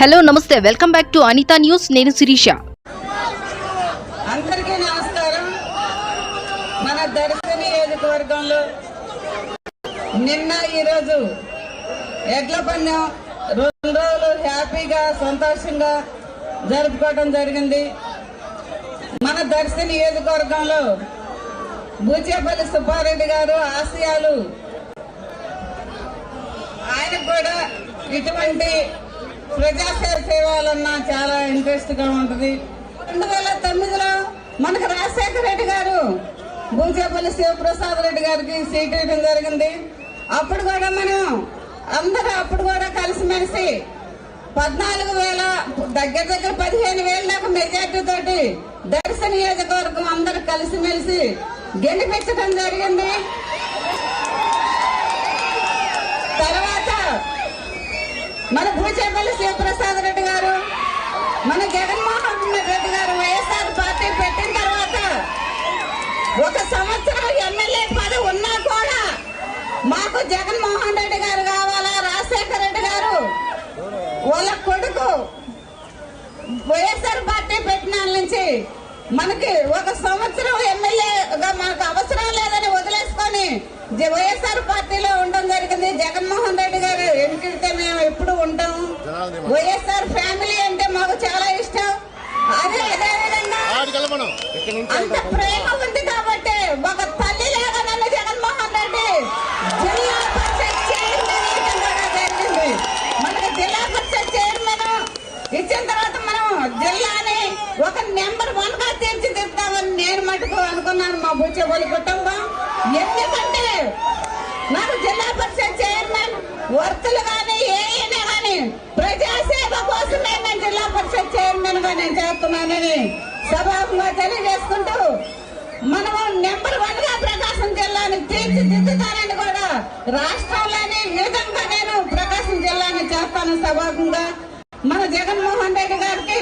Hello నమస్తే. Welcome back to Anitha news. నేను శిరీష. అందరికీ నమస్కారం. మన దర్శన నియోజకవర్గంలో నిన్న ఈరోజు ఎడ్ల పందెం రెండు రోజులు హ్యాపీగా సంతోషంగా జరుపుకోవడం జరిగింది. మన దర్శన నియోజకవర్గంలో బూచేపల్లి సుబ్బారెడ్డి గారు ఆశయాలు ఆయనకు కూడా ఇటువంటి ప్రజాసేవ చేయాలన్నా చాలా ఇంట్రెస్ట్గా ఉంటది. రెండు వేల తొమ్మిదిలో మనకు రాజశేఖర రెడ్డి గారు భూచేపల్లి శివప్రసాద్ రెడ్డి గారికి సీట్ ఇవ్వడం జరిగింది. అప్పుడు కూడా మనం అందరూ అప్పుడు కూడా కలిసిమెలిసి పద్నాలుగు వేల దగ్గర దగ్గర పదిహేను వేల దాకా మెజార్టీ తోటి దర్శ నియోజకవర్గం అందరూ కలిసిమెలిసి గెలిపించడం జరిగింది. తర్వాత మన భూచేపల్లి శివప్రసాద్ రెడ్డి గారు మన జగన్మోహన్ రెడ్డి గారు వైఎస్ఆర్ పార్టీ పెట్టిన తర్వాత ఒక సంవత్సరం ఎమ్మెల్యే పదవి ఉన్నా కూడా మాకు జగన్మోహన్ రెడ్డి గారు కావాలా? రాజశేఖర రెడ్డి గారు? వాళ్ళ కొడుకు వైఎస్ఆర్ పార్టీ పెట్టిన నుంచి మనకి ఒక సంవత్సరం ఎమ్మెల్యేగా మనకు అవసరం లేదని వదిలేసుకొని జ- వైఎస్ఆర్ పార్టీలో ఉండడం జరిగింది జగన్మోహన్ రెడ్డి గారు ఎన్నికైతే మేము ఎప్పుడు ఉంటాము వైఎస్ఆర్ ఫ్యామిలీ అంటే మాకు చాలా ఇష్టం అదే అదే విధంగా ఆడికెళ్ళ మనం ఇక్కడ నుంచి అంత ప్రేమ ఉంది కాబట్టి ఒక తల్లి నన్ను జగన్మోహన్ రెడ్డి జిల్లా పరిషత్ చైర్మన్ ఇవ్వడం కూడా జరిగింది. మనకి జిల్లా పరిషత్ చైర్మన్ ఇచ్చిన తర్వాత మనం జిల్లాని ఒక నెంబర్ వన్గా తీర్చిదిద్దామని నేను మటుకు అనుకున్నాను మా బుచ్చబోలి కుటుంబం. ఎందుకంటే నాకు జిల్లా పరిషత్ చైర్మన్ వర్కులు కానీ ఏమైనా కానీ ప్రజాసేవ కోసమే నేను జిల్లా పరిషత్ చైర్మన్గా నేను చేస్తున్నానని సభాముగా తెలియజేసుకుంటూ మనము నెంబర్ వన్గా ప్రకాశం జిల్లాని తీర్చిదిద్దుతానని కూడా రాష్ట్రంలోనే విధంగా నేను ప్రకాశం జిల్లాని చేస్తాను సభాముగా మన జగన్మోహన్ రెడ్డి గారికి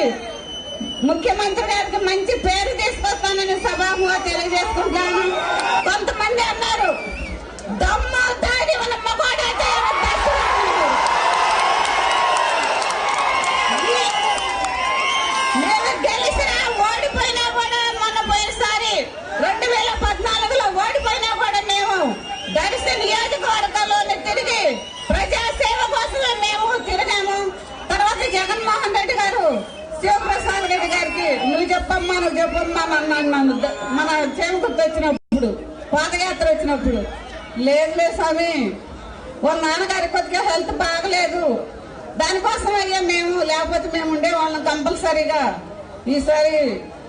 ముఖ్యమంత్రి గారికి మంచి పేరు తీసుకొస్తానని సభాముగా తెలియజేసుకుంటాను కొంతమంది అన్నారు దమ్ము చెప్పమ్మా నువ్వు చెప్పమ్మా నన్ను మన చేమకుర్తి వచ్చినప్పుడు పాదయాత్ర వచ్చినప్పుడు లేదులే స్వామి వాళ్ళ నాన్నగారి కొద్దిగా హెల్త్ బాగలేదు. దానికోసం అయ్యా మేము లేకపోతే మేము ఉండే వాళ్ళని కంపల్సరీగా. ఈసారి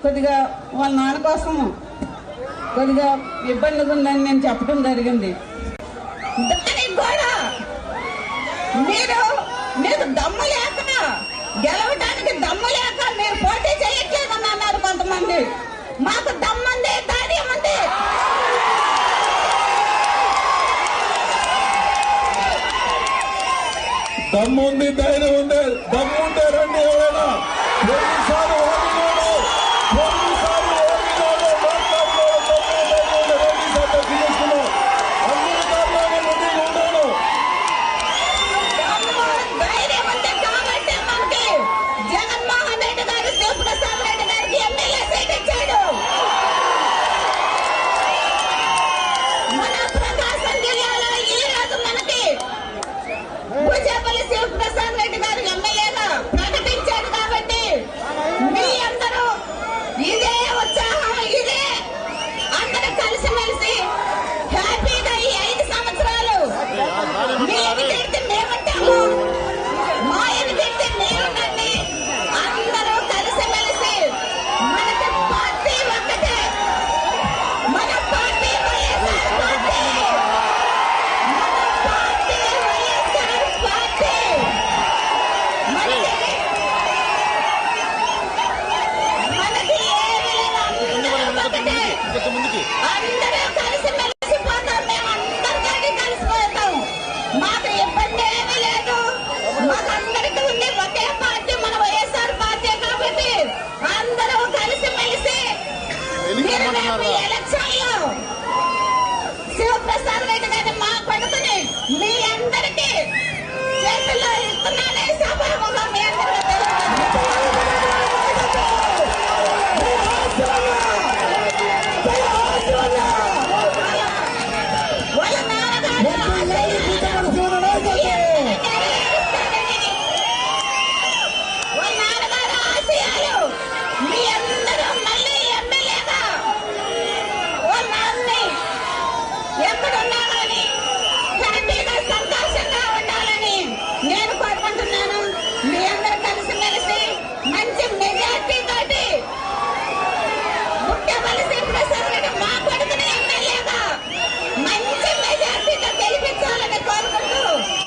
కొద్దిగా వాళ్ళ నాన్న కోసం కొద్దిగా ఇబ్బందిగా ఉందని నేను చెప్పడం జరిగింది. దానికి కూడా మీరు మీకు దమ్ము లేక గెలవడానికి దమ్ము లేక మీరు పోటీ అన్నారు కొంతమంది మాకు దమ్ముంది ధైర్యం ఉంది దమ్ముంది ధైర్యం మీరు ఎలక్షన్లో శివప్రసాద్ రెడ్డి గారిని మా కొడుకుని మీ అందరికీ చేతుల్లో ఇస్తున్నానే